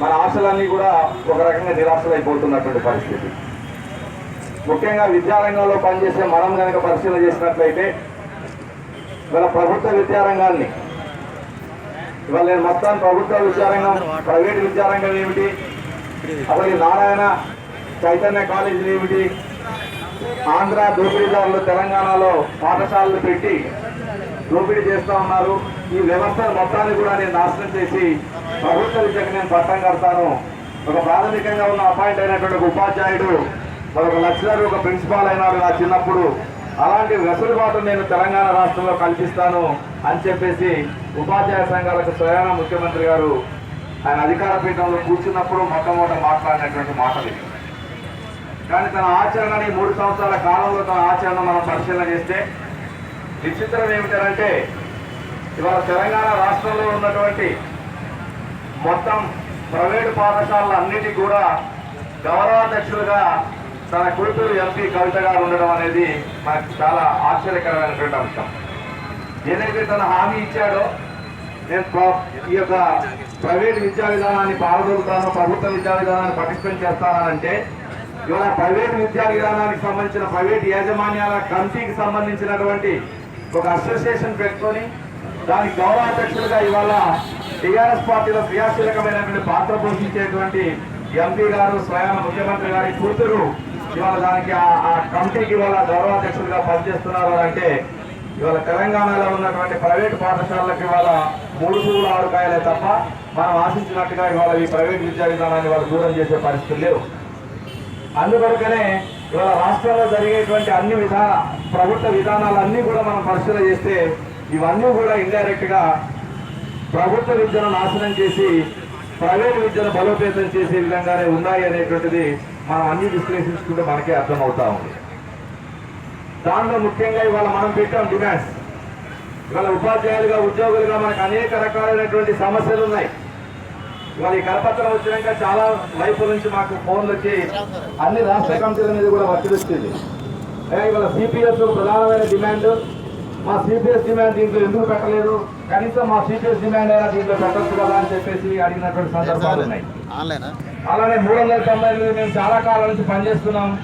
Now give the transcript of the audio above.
మన ఆశలన్నీ కూడా ఒక రకంగా నిరాశలైపోతున్నటువంటి పరిస్థితి. ముఖ్యంగా విద్యారంగంలో పనిచేసే మనం కనుక పరిశీలన చేసినట్లయితే ఇవాళ ప్రభుత్వ విద్యారంగాన్ని ఇవాళ నేను మొత్తం ప్రభుత్వ విద్యారంగం ప్రైవేట్ విద్యారంగం ఏమిటి అసలు నారాయణ చైతన్య కాలేజీలు ఏమిటి ఆంధ్ర దోపిడీదారులు తెలంగాణలో పాఠశాలలు పెట్టి దోపిడీ చేస్తూ ఉన్నారు. ఈ వ్యవస్థ మొత్తాన్ని కూడా నేను నాశనం చేసి ప్రభుత్వ విద్యకు నేను పట్టం కడతాను. ఒక ప్రాథమికంగా ఉన్న అపాయింట్ అయినటువంటి ఒక ఉపాధ్యాయుడు మరొక లెక్చరర్ ఒక ప్రిన్సిపాల్ అయినాడు నా చిన్నప్పుడు. అలాంటి వెసులుబాటు నేను తెలంగాణ రాష్ట్రంలో కల్పిస్తాను అని చెప్పేసి ఉపాధ్యాయ సంఘాలకు స్వయాన ముఖ్యమంత్రి గారు ఆయన అధికార పీఠంలో కూర్చున్నప్పుడు మొట్టమొదట మాట్లాడినటువంటి మాటలు కానీ తన ఆచరణని మూడు సంవత్సరాల కాలంలో తన ఆచరణ మనం పరిశీలన చేస్తే విచిత్రం ఏమిటంటే ఇవాళ తెలంగాణ రాష్ట్రంలో ఉన్నటువంటి మొత్తం ప్రైవేటు పాఠశాలలు అన్నిటికీ కూడా గౌరవాధ్యక్షులుగా తన కూతురు ఎంపీ కవిత గారు ఉండడం అనేది మనకు చాలా ఆశ్చర్యకరమైనటువంటి అంశం. ఏదైతే తన హామీ ఇచ్చాడో నేను ఈ యొక్క ప్రైవేట్ విద్యా విధానాన్ని పాల్గొంటాను ప్రభుత్వ విద్యా విధానాన్ని పటిష్టం చేస్తానంటే ఇవాళ ప్రైవేట్ విద్యా విధానానికి సంబంధించిన ప్రైవేట్ యాజమాన్యాల కమిటీకి సంబంధించినటువంటి ఒక అసోసియేషన్ పెట్టుకొని దానికి గౌరవాధ్యక్షులుగా ఇవాళ టీఆర్ఎస్ పార్టీలో క్రియాశీలకమైనటువంటి పాత్ర పోషించేటువంటి ఎంపీ గారు స్వయాన ముఖ్యమంత్రి గారి కూతురు ఇవాళ దానికి ఆ- కమిటీకి ఇవాళ గౌరవాధ్యక్షులుగా పనిచేస్తున్నారు అంటే ఇవాళ తెలంగాణలో ఉన్నటువంటి ప్రైవేట్ పాఠశాలలకు ఇవాళ మూడు పువ్వులు ఆరుకాయలే తప్ప మనం ఆశించినట్టుగా ఇవాళ ఈ ప్రైవేట్ విద్యా విధానాన్ని వాళ్ళు దూరం చేసే పరిస్థితులు లేవు అందుకొరకనే ఇవాళ రాష్ట్రంలో జరిగేటువంటి అన్ని విధా ప్రభుత్వ విధానాలన్నీ కూడా మనం పరిశీలన చేస్తే ఇవన్నీ కూడా ఇండైరెక్ట్గా ప్రభుత్వ విద్యను నాశనం చేసి ప్రైవేట్ విద్యను బలోపేతం చేసే విధంగానే ఉన్నాయి అనేటువంటిది మనం అన్ని విశ్లేషించుకుంటే మనకే అర్థమవుతా ఉంది. దానిలో ముఖ్యంగా ఇవాళ మనం పెట్టాం డిమాండ్స్. ఇవాళ ఉపాధ్యాయులుగా ఉద్యోగులుగా మనకు అనేక రకాలైనటువంటి సమస్యలు ఉన్నాయి. ఇవాళ ఈ కరపత్రం వచ్చినాక చాలా వైపుల నుంచి మాకు ఫోన్లు వచ్చి అన్ని రాష్ట్ర కమిటీల మీద కూడా ఒత్తిడి వచ్చింది. ఇవాళ సిపిఎస్ ప్రధానమైన డిమాండ్ మా సిపిఎస్ డిమాండ్ దీంట్లో ఎందుకు పెట్టలేదు? కనీసం మా సిపిఎస్ డిమాండ్ అయినా దీంట్లో పెట్టచ్చు కదా అని చెప్పేసి అడిగినటువంటి సందర్భాలు ఉన్నాయి. అలానే మూడు వందల తొంభై మేము చాలా కాలం నుంచి పనిచేస్తున్నాం.